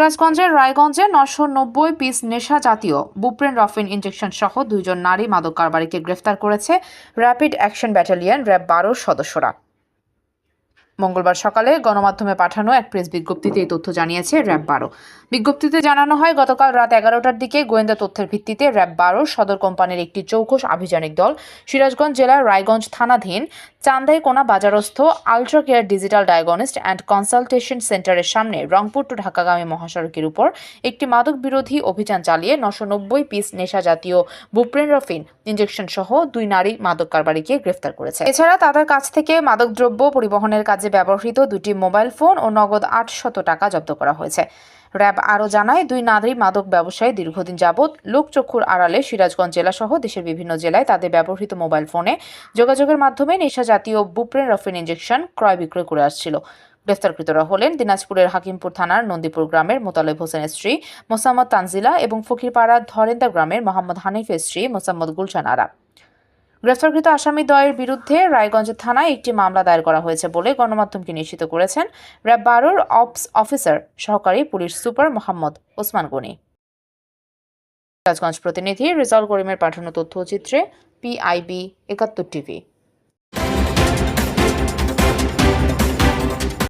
সিরাজগঞ্জের রায়গঞ্জে নশো নব্বই পিস নেশা জাতীয় বুপ্রেন রফিন ইঞ্জেকশন সহ দুইজন নারী মাদক কারবারিকে গ্রেফতার করেছে র্যাপিড অ্যাকশন ব্যাটালিয়ন র্যাব বারোর সদস্যরা। মঙ্গলবার সকালে গণমাধ্যমে পাঠানো এক প্রেস বিজ্ঞপ্তিতে এই তথ্য জানিয়েছে র্যাব বারো। বিজ্ঞপ্তিতে জানানো হয়, গতকাল রাত এগারোটার দিকে গোয়েন্দা তথ্যের ভিত্তিতে র্যাব বারো সদর কোম্পানির একটি চৌকস আভিযানিক দল সিরাজগঞ্জ জেলার রায়গঞ্জ থানাধীন Chandaikona বাজারস্থ ultra care digital diagnostic and consultation সেন্টারের সামনে রংপুর টু ঢাকাগামী মহাসড়কের উপর একটি মাদক বিরোধী অভিযান চালিয়ে নশো নব্বই পিস নেশা জাতীয় বুপ্রেনরফিন ইঞ্জেকশন সহ দুই নারী মাদক কারবারিকে গ্রেফতার করেছে। এছাড়া তাদের কাছ থেকে মাদকদ্রব্য পরিবহনের কাজে ব্যবহৃত দুটি মোবাইল ফোন ও নগদ আটশত টাকা জব্দ করা হয়েছে। র্যাব আরও জানায়, দুই নারী মাদক ব্যবসায়ী দীর্ঘদিন যাবৎ লোকচক্ষুর আড়ালে সিরাজগঞ্জ জেলাসহ দেশের বিভিন্ন জেলায় তাদের ব্যবহৃত মোবাইল ফোনে যোগাযোগের মাধ্যমে নেশা জাতীয় বুপ্রেন রফিন ইঞ্জেকশন ক্রয় বিক্রয় করে আসছিল। গ্রেফতারকৃতরা হলেন দিনাজপুরের হাকিমপুর থানার নন্দীপুর গ্রামের মোতালেব হোসেনের স্ত্রী মোসাম্মদ তানজিলা এবং ফকিরপাড়া ধরেন্দা গ্রামের মোহাম্মদ হানিফের স্ত্রী মোসাম্মদ গুলশান আরা। গ্রেফতারকৃত আসামি দ্বয়ের বিরুদ্ধে রায়গঞ্জ থানায় একটি মামলা দায়ের করা হয়েছে বলে গণমাধ্যমকে নিশ্চিত করেছেন র্যাব বারোর অপস অফিসার সহকারী পুলিশ সুপার মোহাম্মদ ওসমান গনি। রাজগঞ্জ প্রতিনিধি রেজাউল করিমের পাঠানো তথ্যচিত্রে পিআইবি একাত্তর টিভি।